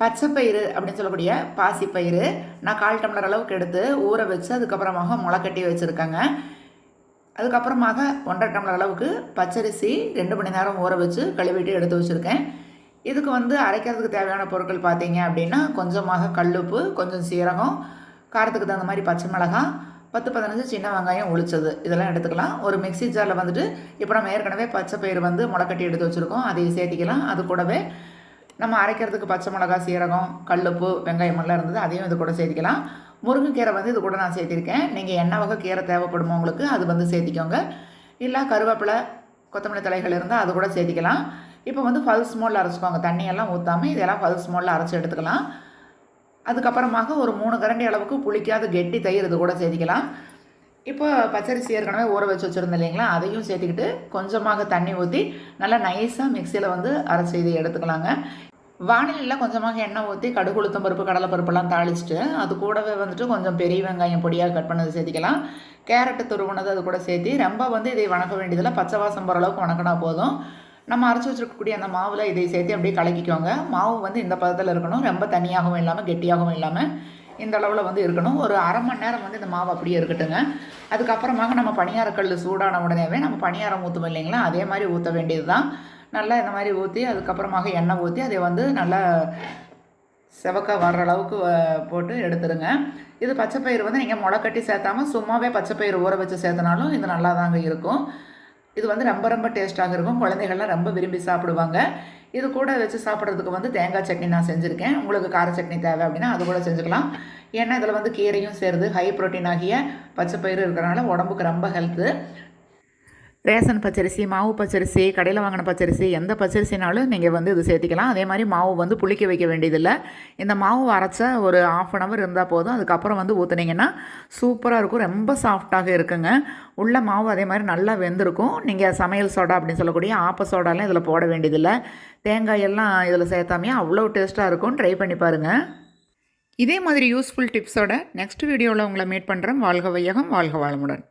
பச்சைப்பயிறு அப்படின்னு சொல்லக்கூடிய பாசிப்பயிறு நான் கால் டம்ளர் அளவுக்கு எடுத்து ஊற வச்சு அதுக்கப்புறமாக முளைக்கட்டி வச்சுருக்கேங்க. அதுக்கப்புறமாக ஒன்றரை டம்ளர் அளவுக்கு பச்சரிசி ரெண்டு மணி நேரம் ஊற வச்சு கழுவிட்டு எடுத்து வச்சுருக்கேன். இதுக்கு வந்து அரைக்கிறதுக்கு தேவையான பொருட்கள் பார்த்தீங்க அப்படின்னா கொஞ்சமாக கல்லுப்பு கொஞ்சம் சீரகம் காரத்துக்கு தகுந்த மாதிரி பச்சை மிளகாய் பத்து பதினஞ்சு சின்ன வெங்காயம் ஒழிச்சது இதெல்லாம் எடுத்துக்கலாம். ஒரு மிக்ஸி ஜாரில் வந்துட்டு இப்போ நம்ம ஏற்கனவே பச்சை பயிர் வந்து முளைக்கட்டி எடுத்து வச்சுருக்கோம். அதையும் சேர்த்திக்கலாம். அது கூடவே நம்ம அரைக்கிறதுக்கு பச்சை மிளகா சீரகம் கல்லுப்பு வெங்காயம் எல்லாம் இருந்தது அதையும் இது கூட சேர்த்திக்கலாம். முருங்கைக்கீரை வந்து இது கூட நான் சேர்த்திருக்கேன். நீங்கள் என்ன வகை கீரை தேவைப்படுமோ உங்களுக்கு அது வந்து சேர்த்திக்கோங்க. இல்லை கருவேப்பிலை கொத்தமல்லி தலைகள் இருந்தால் அது கூட சேர்த்திக்கலாம். இப்போ வந்து ஃபல்ஸ் மோலில் அரைச்சிக்கோங்க. தண்ணியெல்லாம் ஊற்றாமல் இதெல்லாம் ஃபல்ஸ் மோலில் அரைச்சி எடுத்துக்கலாம். அதுக்கப்புறமாக ஒரு மூணு கரண்டி அளவுக்கு புளிக்காத கெட்டி தயிர் இது கூட சேர்த்திக்கலாம். இப்போ பச்சரிசி ஏற்கனவே ஊற வச்சு வச்சுருந்தேன் இல்லைங்களா? அதையும் சேர்த்துக்கிட்டு கொஞ்சமாக தண்ணி ஊற்றி நல்லா நைஸாக மிக்சியில் வந்து அரைச்சி இதை எடுத்துக்கலாங்க. வானிலையில் கொஞ்சமாக எண்ணெய் ஊற்றி கடுகு உளுத்தம் பருப்பு கடலை பருப்புலாம் தாளிச்சிட்டு அது கூடவே வந்துட்டு கொஞ்சம் பெரிய வெங்காயம் பொடியாக கட் பண்ணது சேர்த்திக்கலாம். கேரட்டு துருவுனது அது கூட சேர்த்து ரொம்ப வந்து இதை வணக்க வேண்டியதில்லை. பச்சை வாசம் போகிற அளவுக்கு வணக்கினா போதும். நம்ம அரைச்சி வச்சிருக்கக்கூடிய அந்த மாவில் இதை சேர்த்து அப்படியே கலக்கிக்கோங்க. மாவு வந்து இந்த பதத்தில் இருக்கணும். ரொம்ப தனியாகவும் இல்லாமல் கெட்டியாகவும் இல்லாமல் இந்த அளவில் வந்து இருக்கணும். ஒரு அரை மணி நேரம் வந்து இந்த மாவு அப்படியே இருக்கட்டுங்க. அதுக்கப்புறமாக நம்ம பணியாரக்கல் சூடான உடனேவே நம்ம பணியாரம் ஊற்றுவோம் இல்லைங்களா? அதே மாதிரி ஊற்ற வேண்டியது தான் நல்லா இந்த மாதிரி ஊற்றி அதுக்கப்புறமாக எண்ணெய் ஊற்றி அதை வந்து நல்லா செவக்க வர்ற அளவுக்கு போட்டு எடுத்துருங்க. இது பச்சைப்பயிறு வந்து நீங்கள் முளைக்கட்டி சேர்த்தாம சும்மாவே பச்சைப்பயிறு ஊற வச்சு சேர்த்தனாலும் இது நல்லா தாங்க இருக்கும். இது வந்து ரொம்ப ரொம்ப டேஸ்ட்டாக இருக்கும். குழந்தைகள்லாம் ரொம்ப விரும்பி சாப்பிடுவாங்க. இது கூட வச்சு சாப்பிட்றதுக்கு வந்து தேங்காய் சட்னி நான் செஞ்சுருக்கேன். உங்களுக்கு கார சட்னி தேவை அப்படின்னா அது கூட செஞ்சுக்கலாம். ஏன்னா இதில் வந்து கீரையும் சேருது. ஹை புரோட்டீன் ஆகிய பச்சைப்பயிறு இருக்கிறனால உடம்புக்கு ரொம்ப ஹெல்த்து ரேஷன் பச்சரிசி மாவு பச்சரிசி கடையில் வாங்கின பச்சரிசி எந்த பச்சரிசினாலும் நீங்கள் வந்து இது சேர்த்திக்கலாம். அதே மாதிரி மாவு வந்து புளிக்க வைக்க வேண்டியதில்லை. இந்த மாவு அரைச்ச ஒரு ஆஃப் அன் ஹவர் இருந்தால் போதும். அதுக்கப்புறம் வந்து ஊற்றுனீங்கன்னா சூப்பராக இருக்கும். ரொம்ப சாஃப்டாக இருக்குங்க. உள்ள மாவு அதே மாதிரி நல்லா வெந்திருக்கும். நீங்கள் சமையல் சோடா அப்படின்னு சொல்லக்கூடிய ஆப்ப சோடாலாம் இதில் போட வேண்டியதில்லை. தேங்காய் எல்லாம் இதில் சேர்த்தாமே அவ்வளோ டேஸ்ட்டாக இருக்கும். ட்ரை பண்ணி பாருங்கள் இதே மாதிரி யூஸ்ஃபுல் டிப்ஸோட நெக்ஸ்ட் வீடியோவில் உங்களை மீட் பண்ணுறேன் வாழ்க வையகம் வாழ்க வாழமுடன்